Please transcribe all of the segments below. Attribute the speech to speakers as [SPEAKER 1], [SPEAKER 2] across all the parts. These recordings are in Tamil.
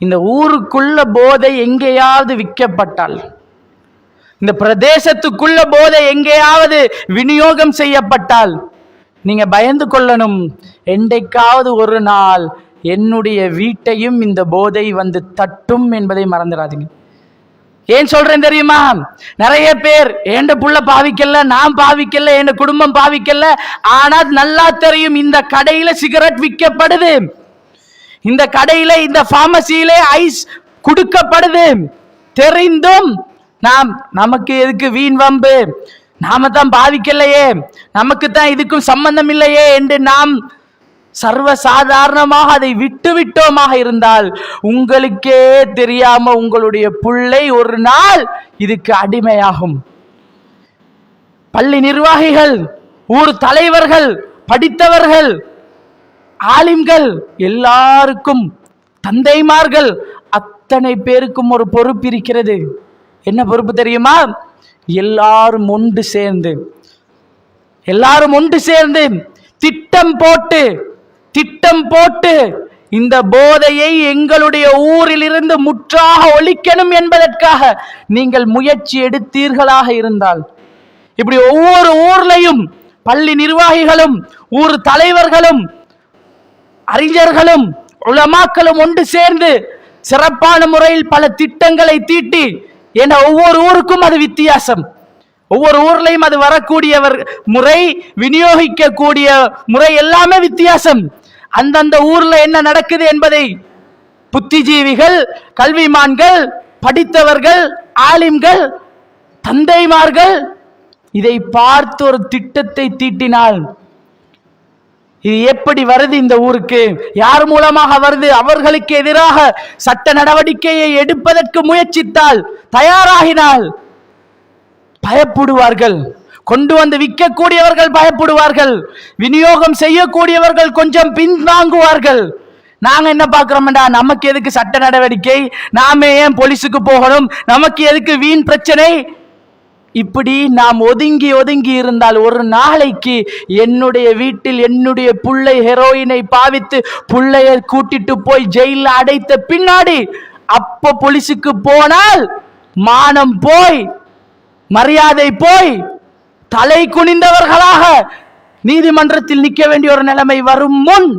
[SPEAKER 1] இந்த ஊருக்குள்ள போதை எங்கேயாவது விற்கப்பட்டால் இந்த பிரதேசத்துக்குள்ள போதை எங்கேயாவது விநியோகம் செய்யப்பட்டால் நீங்க பயந்து கொள்ளணும். என்றைக்காவது ஒரு நாள் என்னுடைய வீட்டையும் இந்த போதை வந்து தட்டும் என்பதை மறந்துடாதீங்க. ஏன் சொல்றேன் தெரியுமா? நிறைய பேர் என் புள்ள பாவிக்கல? நான் பாவிக்கல? என் குடும்பம் பாவிக்கல? ஆனா நல்லா தெரியும் இந்த கடையில சிகரெட் விற்கப்படுது. இந்த கடையில இந்த பார்மசியில ஐஸ் கொடுக்கப்படுது. தெரிந்தும் நாம் நமக்கு எதுக்கு வீண் வம்பு? நாம தான் பாதிக்கலையே. நமக்கு தான் இதுக்கும் சம்பந்தம் இல்லையே என்று நாம் சர்வ சாதாரணமாக அதை விட்டு விட்டோமாக இருந்தால் உங்களுக்கே தெரியாம உங்களுடைய புள்ளை ஒரு நாள் இதுக்கு அடிமையாகும். பள்ளி நிர்வாகிகள் ஊர் தலைவர்கள் படித்தவர்கள் ஆலிம்கள் எல்லாருக்கும் தந்தைமார்கள் அத்தனை பேருக்கும் ஒரு பொறுப்பு இருக்கிறது. என்ன பொறுப்பு தெரியுமா? எல்லாரும் ஒன்று சேர்ந்து எல்லாரும் ஒன்று சேர்ந்து திட்டம் போட்டு திட்டம் போட்டு இந்த போதையை எங்களுடைய ஊரில் இருந்து முற்றாக ஒழிக்கணும் என்பதற்காக நீங்கள் முயற்சி எடுத்தீர்களாக இருந்தால் இப்படி ஒவ்வொரு ஊர்லையும் பள்ளி நிர்வாகிகளும் ஊர் தலைவர்களும் அறிஞர்களும் உலமாக்களும் ஒன்று சேர்ந்து சிறப்பான முறையில் பல திட்டங்களை தீட்டி என ஒவ்வொரு ஊருக்கும் அது வித்தியாசம். ஒவ்வொரு ஊர்லையும் அது வரக்கூடியவர் முறை விநியோகிக்கக்கூடிய முறை எல்லாமே வித்தியாசம். அந்தந்த ஊர்ல என்ன நடக்குது என்பதை புத்திஜீவிகள் கல்விமான்கள் படித்தவர்கள் ஆலிம்கள் தந்தைமார்கள் இதை பார்த்து ஒரு திட்டத்தை தீட்டினால் இது எப்படி வருது இந்த ஊருக்கு? யார் மூலமாக வருது? அவர்களுக்கு எதிராக சட்ட நடவடிக்கையை எடுப்பதற்கு முயற்சித்தால் தயாராகினால் பயப்படுவார்கள். கொண்டு வந்து விற்கக்கூடியவர்கள் பயப்படுவார்கள். விநியோகம் செய்யக்கூடியவர்கள் கொஞ்சம் பின்வாங்குவார்கள். நாங்க என்ன பார்க்கிறோம்டா? நமக்கு எதுக்கு சட்ட நடவடிக்கை? நாம ஏன் போலீஸுக்கு போகணும்? நமக்கு எதுக்கு வீண் பிரச்சனை? இப்படி நாம் ஒதுங்கி ஒதுங்கி இருந்தால் ஒரு நாளைக்கு என்னுடைய வீட்டில் என்னுடைய புள்ளை ஹெரோயினை பாவித்து புள்ளைய கூட்டிட்டு போய் ஜெயில அடைத்த பின்னாடி அப்ப போலீஸுக்கு போனால் மானம் போய் மரியாதை போய் தலை குனிந்தவர்களாக நீதிமன்றத்தில் நிற்க வேண்டிய ஒரு நிலைமை வரும் முன்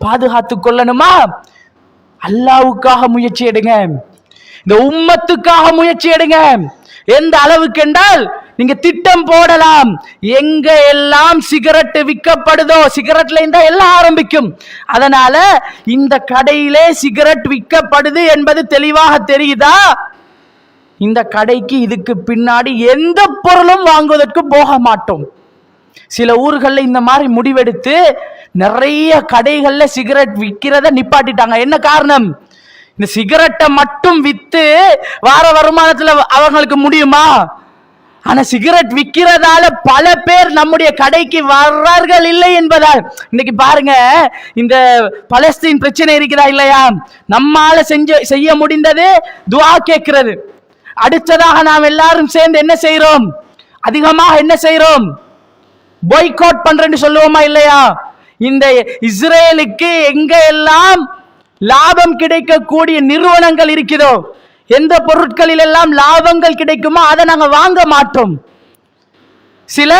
[SPEAKER 1] பாதுகாத்து கொள்ளணுமா? அல்லாவுக்காக முயற்சி எடுங்க. இந்த உம்மத்துக்காக முயற்சி எடுங்க. எந்த அளவுக்கு என்றால் நீங்க திட்டம் போடலாம். எங்க எல்லாம் சிகரெட் விற்கப்படுதோ சிகரெட்ல இருந்தா எல்லாம் ஆரம்பிக்கும். அதனால இந்த கடையிலே சிகரெட் விற்கப்படுது என்பது தெளிவாக தெரியுதா? இந்த கடைக்கு இதுக்கு பின்னாடி எந்த பொருளும் வாங்குவதற்கு போக மாட்டோம். சில ஊர்களில் இந்த மாதிரி முடிவெடுத்து நிறைய கடைகளில் சிகரெட் விற்கிறத நிப்பாட்டிட்டாங்க. என்ன காரணம்? இந்த சிகரெட்டை மட்டும் வித்து வார வருமானத்துல அவங்களுக்கு முடியுமா? ஆனா சிகரெட் விற்கிறதால பல பேர் நம்முடைய கடைக்கு வர்றார்கள் இல்லை என்பதால் இன்னைக்கு பாருங்க இந்த பலஸ்தீன் பிரச்சனை இருக்கிறா இல்லையா? நம்மால செஞ்ச செய்ய முடிந்தது துவா கேட்கிறது. அடுத்ததாக நாம் எல்லாரும் சேர்ந்து என்ன செய்யறோம் அதிகமாக என்ன செய்யறோம் பாய்காட் பண்றேன்னு சொல்லுவோமா இல்லையா? இந்த இஸ்ரேலுக்கு எங்க எல்லாம் லாபம் கிடைக்கக்கூடிய நிறுவனங்கள் இருக்கிறதோ எந்த பொருட்களில் எல்லாம் லாபங்கள் கிடைக்குமோ அதை நாங்கள் வாங்க மாட்டோம். சில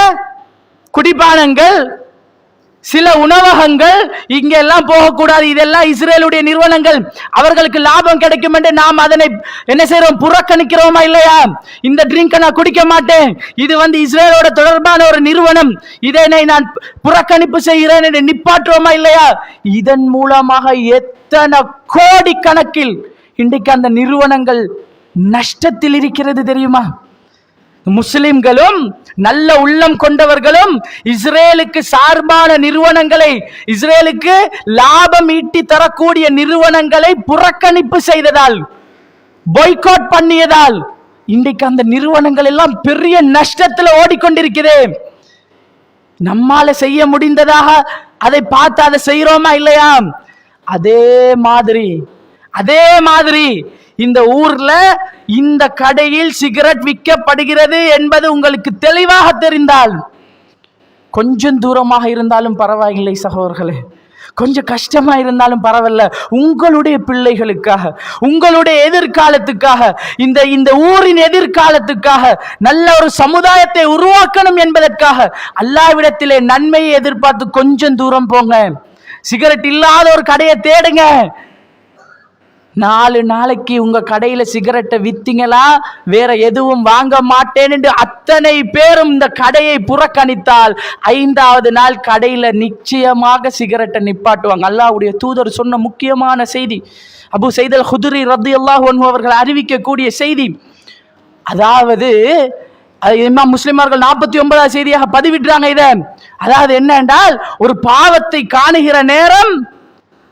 [SPEAKER 1] குடிபானங்கள் சில உணவகங்கள் இங்க எல்லாம் போகக்கூடாது. இதெல்லாம் இஸ்ரேலுடைய நிறுவனங்கள். அவர்களுக்கு லாபம் கிடைக்கும் என்று நாம் அதனை என்ன செய்யறோம் புறக்கணிக்கிறோமா இல்லையா? இந்த ட்ரிங்கை நான் குடிக்க மாட்டேன். இது வந்து இஸ்ரேலோட தொடர்பான ஒரு நிறுவனம். இதனை நான் புறக்கணிப்பு செய்கிறேன் என்று நிப்பாற்றுவோமா இல்லையா? இதன் மூலமாக எத்தனை கோடி கணக்கில் இன்றைக்கு அந்த நிறுவனங்கள் நஷ்டத்தில் இருக்கிறது தெரியுமா? முஸ்லிம்களும் நல்ல உள்ளம் கொண்டவர்களும் இஸ்ரேலுக்கு சார்பான நிறுவனங்களை இஸ்ரேலுக்கு லாபம் ஈட்டி தரக்கூடிய நிறுவனங்களை புறக்கணிப்பு செய்ததால் பாய்காட் பண்ணியதால் இன்றைக்கு அந்த நிறுவனங்கள் எல்லாம் பெரிய நஷ்டத்துல ஓடிக்கொண்டிருக்கிறே நம்மால செய்ய முடிந்ததாக அதை பார்த்து அதை செய்யறோமா இல்லையா? அதே மாதிரி அதே மாதிரி இந்த ஊர்ல இந்த கடையில் சிகரெட் விற்கப்படுகிறது என்பது உங்களுக்கு தெளிவாக தெரிந்தால் கொஞ்சம் தூரமாக இருந்தாலும் பரவாயில்லை சகோதரர்களே. கொஞ்சம் கஷ்டமா இருந்தாலும் பரவாயில்ல. உங்களுடைய பிள்ளைகளுக்காக உங்களுடைய எதிர்காலத்துக்காக இந்த இந்த ஊரின் எதிர்காலத்துக்காக நல்ல ஒரு சமுதாயத்தை உருவாக்கணும் என்பதற்காக அல்லாவிடத்திலே நன்மையை எதிர்பார்த்து கொஞ்சம் தூரம் போங்க. சிகரெட் இல்லாத ஒரு கடையை தேடுங்க. நாலு நாளைக்கு உங்க கடையில சிகரெட்டை வித்தீங்களா? வேற எதுவும் வாங்க மாட்டேன் என்று அத்தனை பேரும் இந்த கடையை புறக்கணித்தால் ஐந்தாவது நாள் கடையில நிச்சயமாக சிகரெட்டை நிப்பாட்டுவாங்க. அல்லாவுடைய தூதர் சொன்ன முக்கியமான செய்தி அபு செய்தல் ஹுதுரி ரத்து அல்லாஹ் அவர்கள் அறிவிக்கக்கூடிய செய்தி. அதாவது இமாம் முஸ்லிமார்கள் நாற்பத்தி ஒன்பதாவது செய்தியாக பதிவிடுறாங்க இதை. அதாவது என்ன என்றால் ஒரு பாவத்தை காணுகிற நேரம்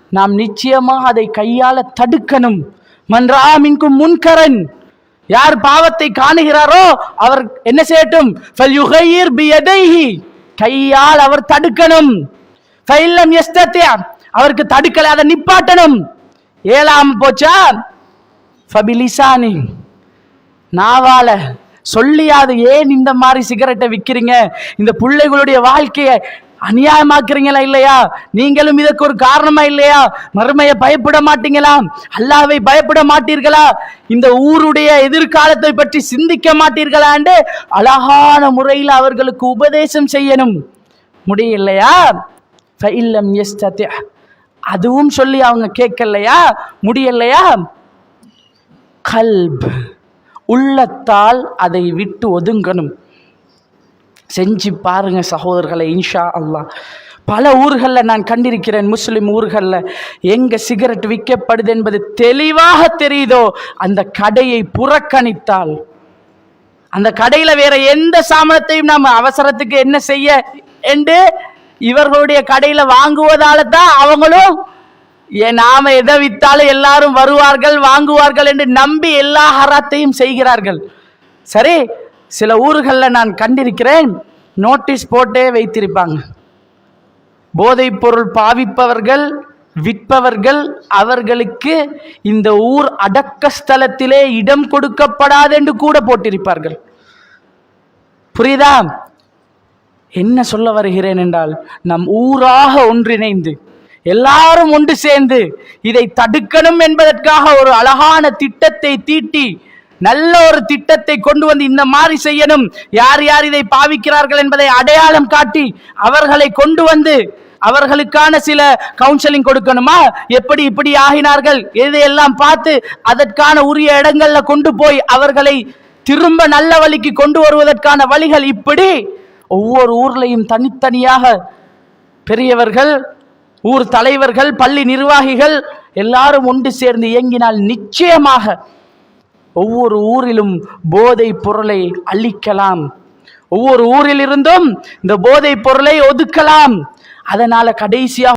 [SPEAKER 1] நாம் நிச்சயமாக அதை கையாள தடுக்கணும். மன்றா மின்கும் முன்கரன். யார் பாவத்தை காணுகிறாரோ அவர் என்ன செய்யட்டும்? கையால் அவர் தடுக்கணும். யஸ்தத்யா அவருக்கு தடுக்கலை அதை நிப்பாட்டணும். ஏழாம் போச்சா? ஃபபிலிசானி. நாவால சொல்லியாது ஏன் இந்த மாதிரி சிகரெட்டை விற்கிறீங்க இந்த பிள்ளைகளுடைய வாழ்க்கையை அநியாயமாக்குறீங்களா இல்லையா? நீங்களும் இதற்கு ஒரு காரணமா இல்லையா? மறுமையை பயப்பட மாட்டீங்களா? அல்லாவை பயப்பட மாட்டீர்களா? இந்த ஊருடைய எதிர்காலத்தை பற்றி சிந்திக்க மாட்டீர்களாண்டு அழகான முறையில் அவர்களுக்கு உபதேசம் செய்யணும். முடியலையா? அதுவும் சொல்லி அவங்க கேட்கலையா? முடியலையா? கல்ப். உள்ளத்தால் அதை விட்டு ஒதுங்கணும். செஞ்சு பாருங்க சகோதரர்களை இன்ஷா அல்லாஹ். பல ஊர்களில் நான் கண்டிருக்கிறேன் முஸ்லீம் ஊர்களில். எங்கே சிகரெட் விற்கப்படுது என்பது தெளிவாக தெரியுதோ? அந்த கடையை புறக்கணித்தால். அந்த கடையில் வேற எந்த சாமானத்தையும் நாம் அவசரத்துக்கு என்ன செய்ய? என்று இவர்களுடைய கடையில் வாங்குவதால தான் அவங்களும் நாம எதை வித்தாலும் எல்லாரும் வருவார்கள் வாங்குவார்கள் என்று நம்பி எல்லா ஹராத்தையும் செய்கிறார்கள். சரி சில ஊர்களில் நான் கண்டிருக்கிறேன் நோட்டீஸ் போட்டே வைத்திருப்பாங்க. போதைப் பொருள் பாவிப்பவர்கள் விற்பவர்கள் அவர்களுக்கு இந்த ஊர் அடக்க ஸ்தலத்திலே இடம் கொடுக்கப்படாது என்று கூட போட்டிருப்பார்கள். புரியுதா? என்ன சொல்ல வருகிறேன் என்றால் நம் ஊராக ஒன்றிணைந்து எல்லாரும் ஒன்று சேர்ந்து இதை தடுக்கணும் என்பதற்காக ஒரு அழகான திட்டத்தை தீட்டி நல்ல ஒரு திட்டத்தை கொண்டு வந்து இந்த மாதிரி செய்யணும். யார் யார் இதை பாவிக்கிறார்கள் என்பதை அடையாளம் காட்டி அவர்களை கொண்டு வந்து அவர்களுக்கான சில கவுன்சிலிங் கொடுக்கணுமா? எப்படி இப்படி ஆகினார்கள்? இதையெல்லாம் பார்த்து அதற்கான உரிய இடங்கள்ல கொண்டு போய் அவர்களை திரும்ப நல்ல வழிக்கு கொண்டு வருவதற்கான வழிகள் இப்படி? ஒவ்வொரு ஊர்லையும் தனித்தனியாக பெரியவர்கள் ஊர் தலைவர்கள் பள்ளி நிர்வாகிகள் எல்லாரும் ஒன்று சேர்ந்து இயங்கினால் நிச்சயமாக ஒவ்வொரு ஊரிலும் போதை பொருளை அழிக்கலாம். ஒவ்வொரு ஊரில் இருந்தும் இந்த போதை பொருளை ஒதுக்கலாம். அதனால கடைசியாக